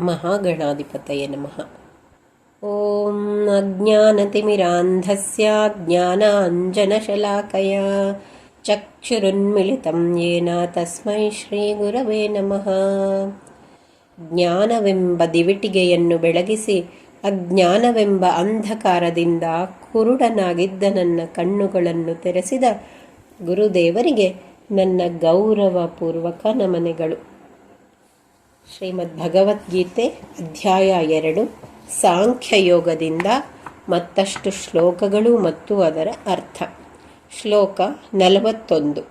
महागणाधिपतये नमः ॐ अज्ञानतिमिरान्धस्य ज्ञानाञ्जनशलाकया चक्षुरुन्मिलितं येन ತಸ್ಮೈ ಶ್ರೀಗುರವೇ ನಮಃ ಜ್ಞಾನವೆಂಬ ದಿವಿಟಿಗೆಯನ್ನು ಬೆಳಗಿಸಿ ಅಜ್ಞಾನವೆಂಬ ಅಂಧಕಾರದಿಂದ ಕುರುಡನಾಗಿದ್ದ ನನ್ನ ಕಣ್ಣುಗಳನ್ನು ತೆರೆಸಿದ ಗುರುದೇವರಿಗೆ ನನ್ನ ಗೌರವಪೂರ್ವಕ ನಮನೆಗಳು ಶ್ರೀಮದ್ ಭಗವದ್ಗೀತೆ ಅಧ್ಯಾಯ ಎರಡು, ಸಾಂಖ್ಯಯೋಗದಿಂದ ಮತ್ತಷ್ಟು ಶ್ಲೋಕಗಳು ಮತ್ತು ಅದರ ಅರ್ಥ. ಶ್ಲೋಕ ನಲವತ್ತೊಂದು.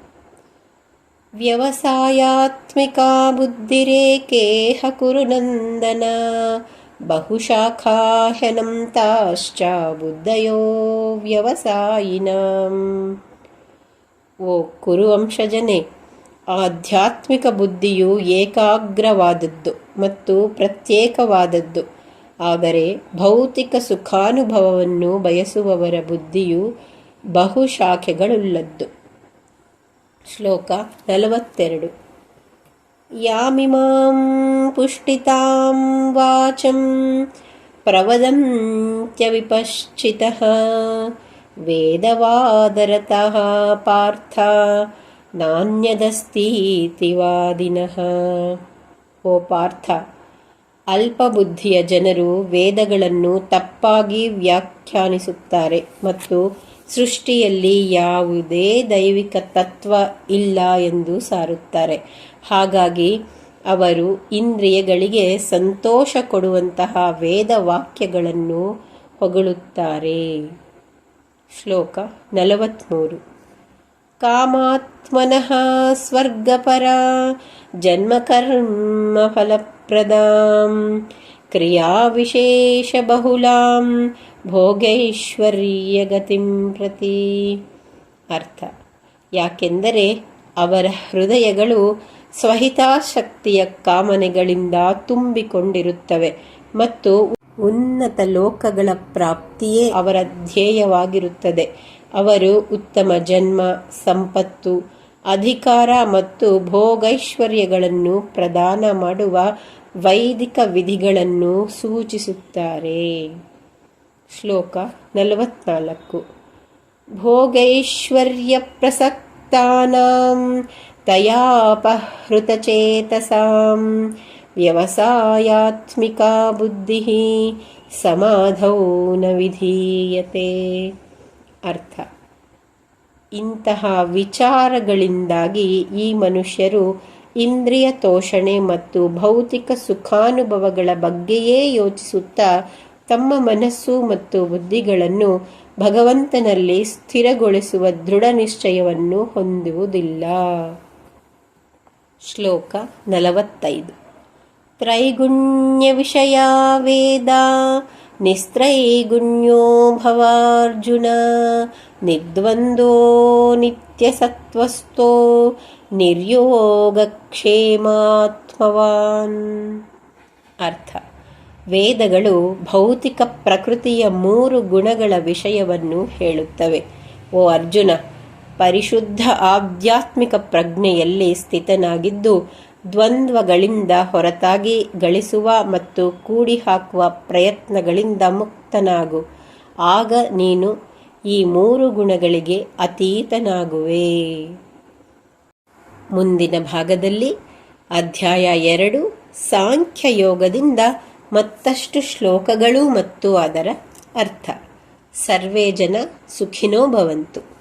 ವ್ಯವಸಾಯಾತ್ಮಿಕಾ ಬುದ್ಧಿರೇಕೇಹ ಕುರುನಂದನ ಬಹುಶಾಖಾಹ್ಯನಂತಾಶ್ಚ ಬುದ್ಧಯೋ ವ್ಯವಸಾಯಿನ. ಓ ಕುರುವಂಶಜನೆ ಆಧ್ಯಾತ್ಮಿಕ ಬುದ್ಧಿಯು ಏಕಾಗ್ರವಾದದ್ದು ಮತ್ತು ಪ್ರತ್ಯೇಕವಾದದ್ದು. ಆದರೆ ಭೌತಿಕ ಸುಖಾನುಭವವನ್ನು ಬಯಸುವವರ ಬುದ್ಧಿಯು ಬಹುಶಾಖೆಗಳುಳ್ಳದ್ದು ಶ್ಲೋಕ ನಲವತ್ತೆರಡು. ಯಾಮಿಮಾಂ ಪುಷ್ಟಿತಾಂ ವಾಚಂ ಪ್ರವದಂತ್ಯವಿಪಶ್ಚಿತಃ ವೇದವಾದರತಃ ಪಾರ್ಥ ನಾಣ್ಯದಸ್ತೀತಿ ವಾದಿನಃ ಓ ಪಾರ್ಥ, ಅಲ್ಪಬುದ್ಧಿಯ ಜನರು ವೇದಗಳನ್ನು ತಪ್ಪಾಗಿ ವ್ಯಾಖ್ಯಾನಿಸುತ್ತಾರೆ ಮತ್ತು ಸೃಷ್ಟಿಯಲ್ಲಿ ಯಾವುದೇ ದೈವಿಕ ತತ್ವ ಇಲ್ಲ ಎಂದು ಸಾರುತ್ತಾರೆ. ಹಾಗಾಗಿ ಅವರು ಇಂದ್ರಿಯಗಳಿಗೆ ಸಂತೋಷ ಕೊಡುವಂತಹ ವೇದ ವಾಕ್ಯಗಳನ್ನು ಹೊಗಳುತ್ತಾರೆ. ಶ್ಲೋಕ ನಲವತ್ತ್ಮೂರು ಸ್ವರ್ಗಪರ ಜನ್ಮಕರ್ಮ ಫಲಪ್ರದಾಂ ಕ್ರಿಯಾವಿಶೇಷಬಹುಲಾಂ ಭೋಗೈಶ್ವರ್ಯಗತಿಂ ಪ್ರತಿ. ಅರ್ಥ. ಯಾಕೆಂದರೆ ಅವರ ಹೃದಯಗಳು ಸ್ವಹಿತಾಶಕ್ತಿಯ ಕಾಮನೆಗಳಿಂದ ತುಂಬಿಕೊಂಡಿರುತ್ತವೆ ಮತ್ತು ಉನ್ನತ ಲೋಕಗಳ ಪ್ರಾಪ್ತಿಯೇ ಅವರ ಧ್ಯೇಯವಾಗಿರುತ್ತದೆ. ಅವರು ಉತ್ತಮ ಜನ್ಮ, ಸಂಪತ್ತು, ಅಧಿಕಾರ ಮತ್ತು ಭೋಗೈಶ್ವರ್ಯಗಳನ್ನು ಪ್ರದಾನ ಮಾಡುವ ವೈದಿಕ ವಿಧಿಗಳನ್ನು ಸೂಚಿಸುತ್ತಾರೆ. ಶ್ಲೋಕ ನಲವತ್ನಾಲ್ಕು. ಭೋಗೈಶ್ವರ್ಯ ಪ್ರಸಕ್ತಾನಾಂ ತಯಾಪಹೃತಚೇತಸಾಂ ವ್ಯವಸಾಯಾತ್ಮಿಕಾ ಬುದ್ಧಿ ಸಮಾಧೌ ನ ವಿಧೀಯತೆ. ಅರ್ಥ. ಇಂತಹ ವಿಚಾರಗಳಿಂದಾಗಿ ಈ ಮನುಷ್ಯರು ಇಂದ್ರಿಯ ತೋಷಣೆ ಮತ್ತು ಭೌತಿಕ ಸುಖಾನುಭವಗಳ ಬಗ್ಗೆಯೇ ಯೋಚಿಸುತ್ತಾ ತಮ್ಮ ಮನಸ್ಸು ಮತ್ತು ಬುದ್ಧಿಗಳನ್ನು ಭಗವಂತನಲ್ಲಿ ಸ್ಥಿರಗೊಳಿಸುವ ದೃಢ ನಿಶ್ಚಯವನ್ನು ಹೊಂದುವುದಿಲ್ಲ. ಶ್ಲೋಕ ನಲವತ್ತೈದು. ವಿಷಯ ವೇದ ನಿಸ್ತ್ರೈಗುಣ್ಯೋ ಭವಾರ್ಜುನ ನಿರ್ದ್ವಂದ್ವೋ ನಿತ್ಯಸತ್ವಸ್ಥೋ ನಿರ್ಯೋಗಕ್ಷೇಮಾತ್ಮವಾನ್ ಅರ್ಥ ವೇದಗಳು ಭೌತಿಕ ಪ್ರಕೃತಿಯ ಮೂರು ಗುಣಗಳ ವಿಷಯವನ್ನು ಹೇಳುತ್ತವೆ. ಓ ಅರ್ಜುನ, ಪರಿಶುದ್ಧ ಆಧ್ಯಾತ್ಮಿಕ ಪ್ರಜ್ಞೆಯಲ್ಲಿ ಸ್ಥಿತನಾಗಿದ್ದು ದ್ವಂದ್ವಗಳಿಂದ ಹೊರತಾಗಿ ಗಳಿಸುವ ಮತ್ತು ಕೂಡಿ ಹಾಕುವ ಪ್ರಯತ್ನಗಳಿಂದ ಮುಕ್ತನಾಗು. ಆಗ ನೀನು ಈ ಮೂರು ಗುಣಗಳಿಗೆ ಅತೀತನಾಗುವೆ. ಮುಂದಿನ ಭಾಗದಲ್ಲಿ ಅಧ್ಯಾಯ ಎರಡು, ಸಾಂಖ್ಯಯೋಗದಿಂದ ಮತ್ತಷ್ಟು ಶ್ಲೋಕಗಳು ಮತ್ತು ಅದರ ಅರ್ಥ. ಸರ್ವೇ ಜನ ಸುಖಿನೋ ಭವಂತು.